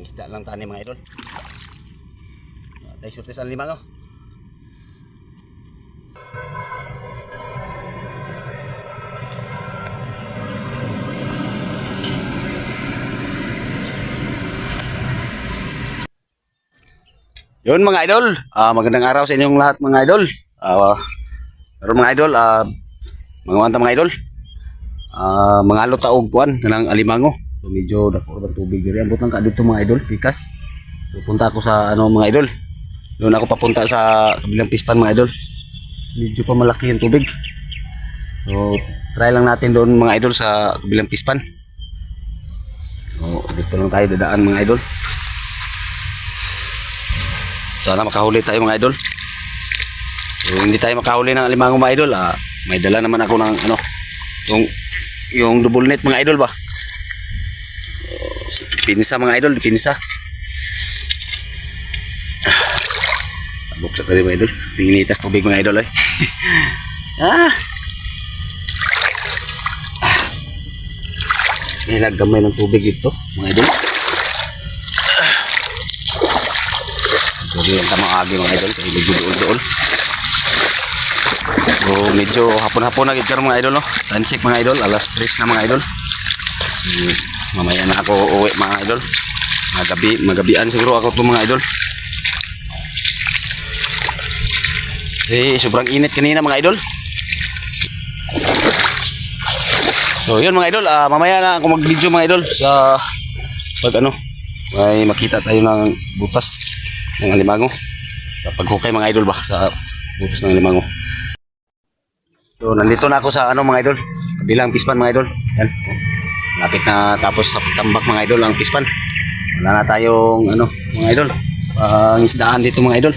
Isda lang tani mga idol. Tayo surtis ang lima no. Yun mga idol, Ah, magandang araw sa inyong lahat mga idol. Pero mga idol, ah, mga wanta mga idol. Ah, mga alo taog kuan kanang alimango. So, medyo dako ng tubig diri. Ambot lang ka dito mga idol, pikas. Pupunta ako sa ano mga idol. Doon ako papunta sa kabilang pispan mga idol. Medyo pa malaki yung tubig. So, try lang natin doon mga idol sa kabilang pispan. So, dito lang tayo dadaan mga idol. Sana makahuli tayo mga idol. Kung hindi tayo makahuli ng alimango mga idol, ah, may dala naman ako ng ano, yung yung double net mga idol ba? Pinsa mga idol, pinsa. Buksak tadi mga idol. Pinitas tubig mga idol eh. ah. Nilag gamay ng tubig ito mga idol. Jadi ang tamang agi mga idol kaya medyo dool-dool. So medyo hapon-hapon na gid mga idol no. Time check mga idol, alas 3 na mga idol. Hmm, mamaya na ako uwi mga idol. Magabi, magabian siguro ako to mga idol. Eh, sobrang init kanina mga idol. So yun mga idol, ah, mamaya na ako mag-video mga idol sa pag ano, may makita tayo ng butas ng alimango sa paghukay mga idol ba sa butas ng alimango. So nandito na ako sa ano mga idol, kabilang pispan mga idol. Yan. Oh. Lapit na tapos sa pagtambak mga idol ang pispan. Wala na tayong ano mga idol, pangisdaan dito mga idol.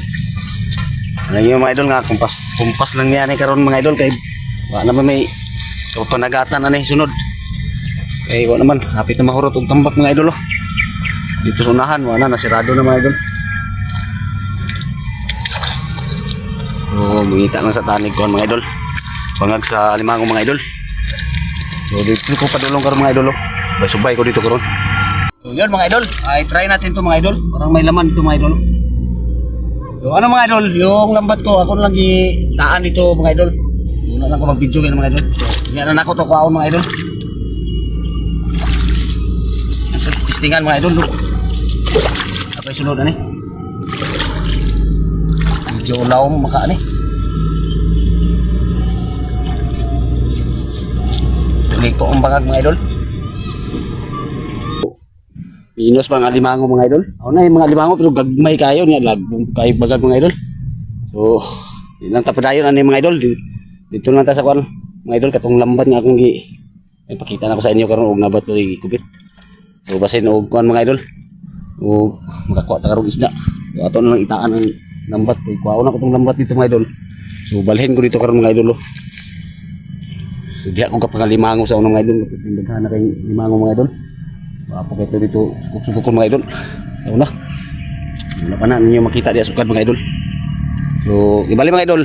Ano yung mga idol nga, kumpas, kumpas lang yan eh karon mga idol kay wala naman may panagatan na ni sunod. Kay wala naman, hapit na mahurot og tambak mga idol oh. Dito sa unahan, wala na, sirado na mga idol. So, mangita lang sa tanig ko mga idol. Pangag sa limango mga idol. So, dito ko padulong karon mga idol oh. Subay ko dito karon. So, yun mga idol, ay try natin to mga idol. Parang may laman to mga idol. So, ano mga idol, yung lambat ko, ako lang taan dito mga idol. Muna lang ko mag-video yan mga idol. So, yan na ako to kuhaon mga idol. Nasa Tistingan mga idol. Yung sunod na ni? Medyo ulaw maka ni. Tulig po ang bangag mga idol. Minus mga limango mga idol. Ako na yung mga limango pero gagmay kayo niya lagbong kayo bagag mga idol. So, ilang tapadayon ano mga idol. Di- Dito lang ta sa kwan mga idol katong lambat nga akong gi ay pakita na ko sa inyo karon og nabat to ikupit. So basin og kwan mga idol. O makakuha ta karong isda. So ato na lang itaan ang lambat kuha na ko tong lambat dito mga idol. So balhin ko dito karon mga idol. oh. So di ako kapangalimango sa unang mga idol. Daghan na kay limango mga idol. Wapo kayo dito sukuk-sukuk mga idol. Sa una. Wala pa na ninyo makita di sukad mga idol. So, ibali mga idol.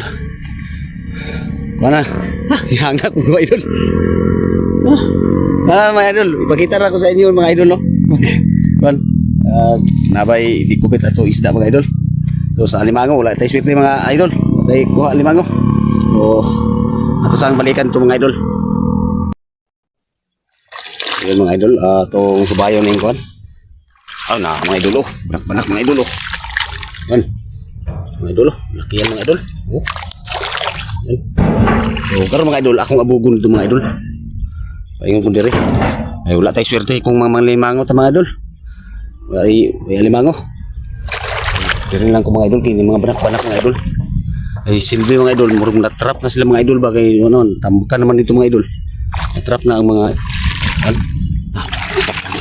Mana? Ah, ihangak ko mga idol. Ah, mga idol, ipakita na ko sa inyo mga idol no. Kan, uh, nabay di kubit ato isda mga idol. So sa alimango wala tayo sweet mga idol. Dai kuha alimango. So, sang balikan to mga idol. Yun mga idol, ah tong subayon ning kon. Ah, na mga idol oh. Banak-banak mga idol oh. Yan. Mga idol oh. Laki yan mga idol. Oh. Yan. So, karon mga idol, akong abugon dito mga idol. Paingon ko diri. Ay wala tay swerte kung mga limango ta mga idol. Ay ay limango. Diri lang ko mga idol kini mga banak-banak mga idol. Ay silbi mga idol, murong natrap na sila mga idol bagay ano, tambukan naman dito mga idol. Natrap na ang mga an, ah,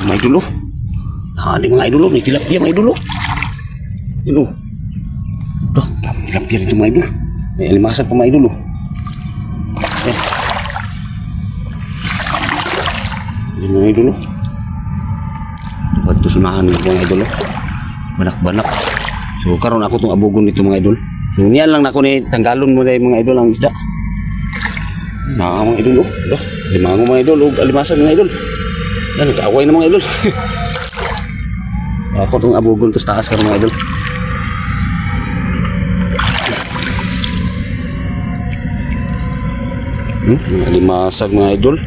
mga idol oh. Ah, mga idol oh, may tilapia mga idol oh. Yun oh. Dah, tilapia dito mga idol. May alimasag pa mga idol oh. Eh. Yun mga idol oh. Dapat to sunahan ng mga idol oh. Banak-banak. So karon ako tong abugon nito mga idol. Niyan lang nako ni tanggalon mo na mga idol ang isda. Na mga idol oh. Dah, limango mga idol oh. Alimasag mga idol. Yan, nag-away na mga idol. Ako itong abugon to sa taas karon mga idol. Hmm, mga limasag mga idol.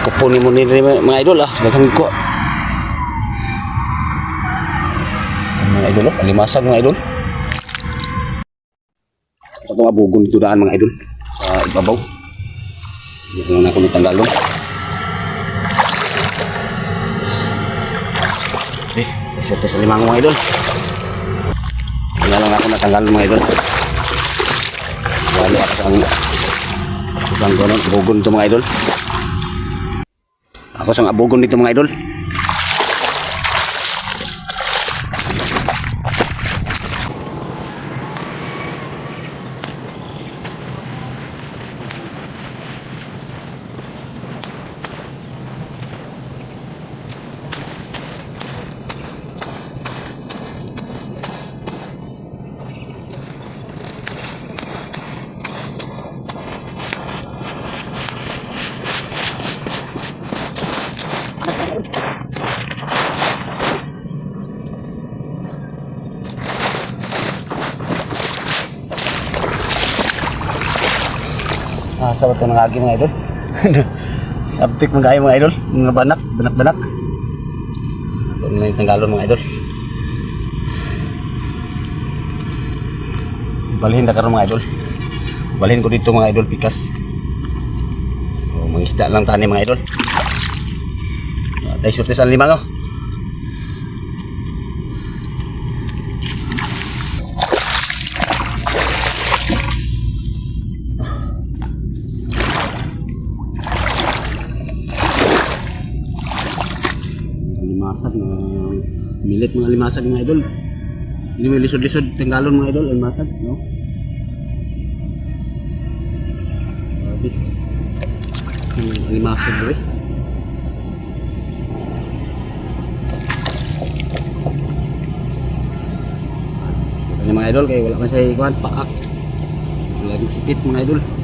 Ni mo ni mga idol ah. Daghang ko. Mga idol, oh, limasag mga idol. Sa itong abugon dito daan mga idol. Sa ibabaw. Hindi ko na ako natanggalon. Eh, swerte sa limang mga idol. Hindi lang ako natanggalon mga idol. Lalo sa ang Ibang ko nun, abugon ito mga idol. Ako sang abugon dito mga idol. Ah, sabat ko ng agi mga idol. Uptik mga kayo mga idol. Mga banak, banak-banak. Ito na yung tanggalon mga idol. Balhin na karon mga idol. Balhin ko dito mga idol pikas. O, mangisda lang tani mga idol. Ah, Dahil surti sa lima no. Limasag na milit mga limasag mga idol. Ini may lisod-lisod tenggalon mga idol limasag no? Grabe. Ang limasag Ito mga idol kaya wala man sa ikuan paak. Laging sipit mga idol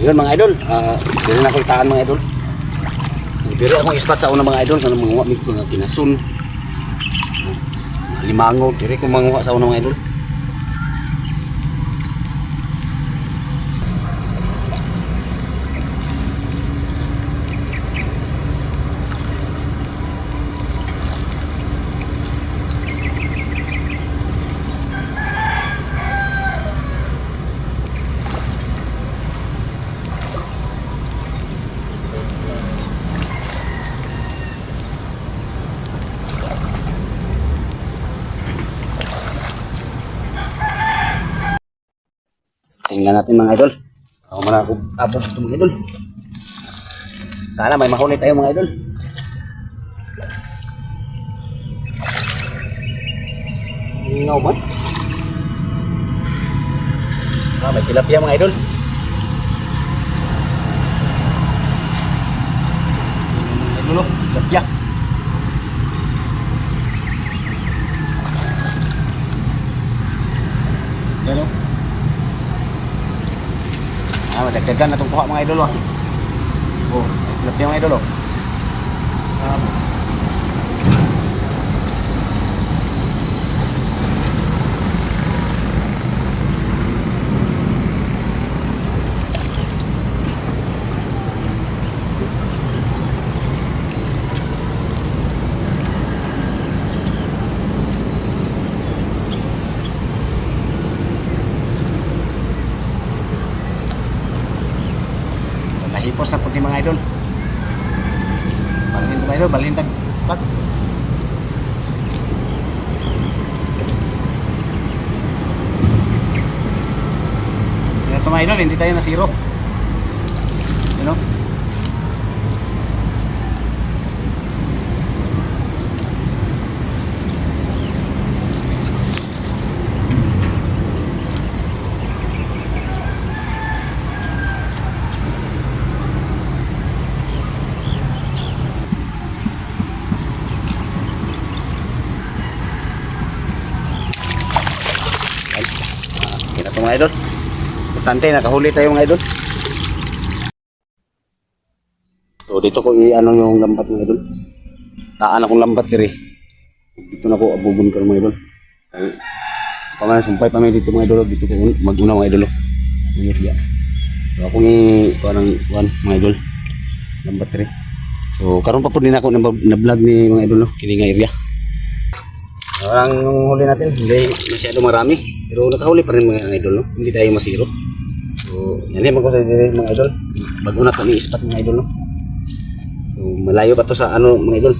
Yun mga idol, ah, uh, na ako itaan mga idol. Pero akong ispat sa una mga idol, kanang mga. Mga Limango, dire ko manguha sa una mga idol. Tingnan natin mga idol. Ako muna ako abot ito mga idol. Sana may mahuli tayo mga idol. Ngaw ba? Ah, may tilapia mga idol. Mga idol, oh, tilapia. Yan oh. Ah, madagdagan na itong kuha mga idol. Oh, oh may tilapia mga idol. Oh. Um, Nahipos na po ni mga idol. Balhin idol, balhin tag spot. Ito mga hindi tayo na zero. You know? Mga idol. Importante, nakahuli tayo mga idol. So dito ko i-ano yung lambat mga idol. Taan akong lambat dire. Dito na ko abubun ko mga idol. Ay, Pangalan sumpay pa may dito mga idol. Dito ko mag-una mga idol. Ingat ya. So akong i parang kuan mga idol. Lambat dire. So karon pa po din ako na, vlog ni mga idol no. Kini nga area. Ang huli natin, hindi masyado marami. Pero nakahuli pa rin mga idol, no? Hindi tayo masiro. So, yan yung magkusay din mga idol. Bago na ni ispat mga idol, no? So, malayo pa to sa ano mga idol.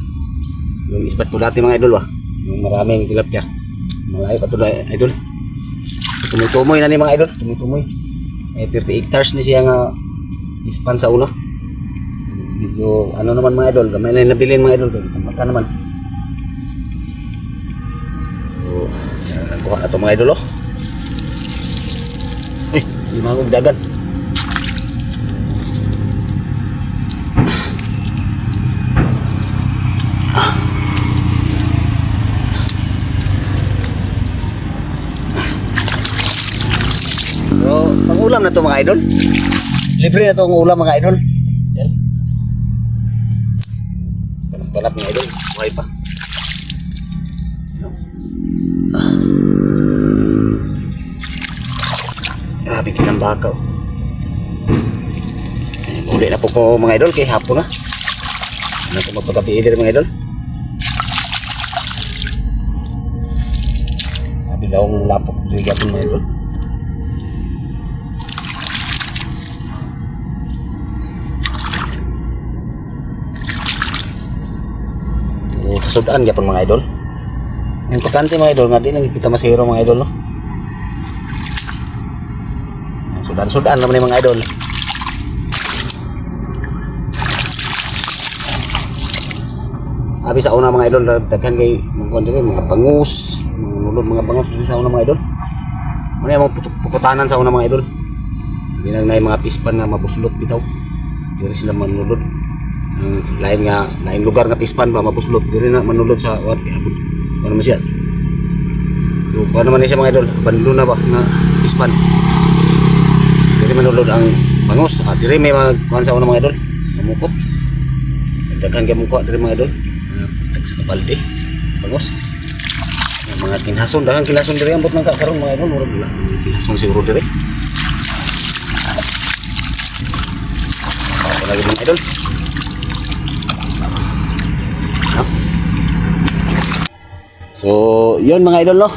Yung ispat ko dati mga idol, ba? Yung maraming tilapia. Malayo pa to da- idol. So, tumutumoy na ni mga idol. Tumutumoy. Eh, 30 hectares ni siya nga ispan sa una. Medyo, ano naman mga idol, na yung nabilin mga idol. Tampak ka naman. Kuha na ito mga idol, oh. Eh, mga dagan. So, pang-ulam na to mga idol. Libre na to ang ulam mga idol. Yan. Panak-panak mga idol. Buhay pa. Grabe ka ng bakaw. Uli na po ko mga idol kay hapon na. Ano ko magpagabi din mga idol. Sabi daw ang lapok dito gapon mga idol. Kasudaan gapon mga idol. Importante mga idol nga di lang kita masiro mga idol no. Sudan-sudan naman yung mga idol. Abi sa una mga idol, daghan kay mga kuwan diri, mga bangus, mga nulod mga bangus dito sa una mga idol. Ano yung mga pukutanan sa una mga idol. Lang na yung mga pispan nga mabuslot bitaw. Diri sila manulod. Ang lain nga, lain lugar nga pispan ba mabuslot. Diri na manulod sa wat. Ano man siya? So, kuha naman niya mga idol, bandlo na ba nga pispan. Diri manulod ang bangus. Ah, diri may mga kuhan sa mga idol. Mamukot. Daghan kay mukha diri mga idol. Tag sa kabalde. Bangus. Ang mga kinhason, daghan kinhason diri ambot nang kakaron mga idol, murag. Mga Kinhason siguro diri. Lagi mga idol. Ah. So, yun mga idol no.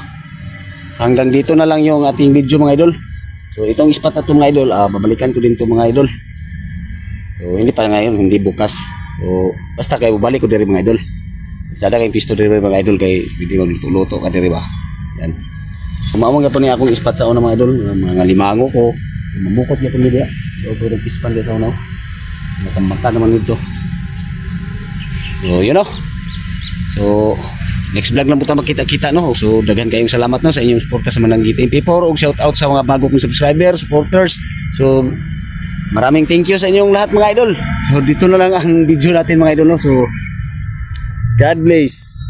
Hanggang dito na lang yung ating video mga idol. So itong spot na to mga idol, ah, babalikan ko din to mga idol. So hindi pa ngayon, hindi bukas. So basta kayo babalik ko diri mga idol. Sada kay pisto diri mga idol kay hindi magluto-luto ka diri ba. Yan. Kumawang po ni akong spot sa una mga idol, mga limango ko. Mamukot niya po niya. So pwede pispan dia sa una. Makamaka naman nito. So yun know. So next vlog lang po tayo magkita-kita no. So daghan kayong salamat no sa inyong suporta sa Mananggit MP4 ug shout out sa mga bago kong subscribers, supporters. So maraming thank you sa inyong lahat mga idol. So dito na lang ang video natin mga idol no. So God bless.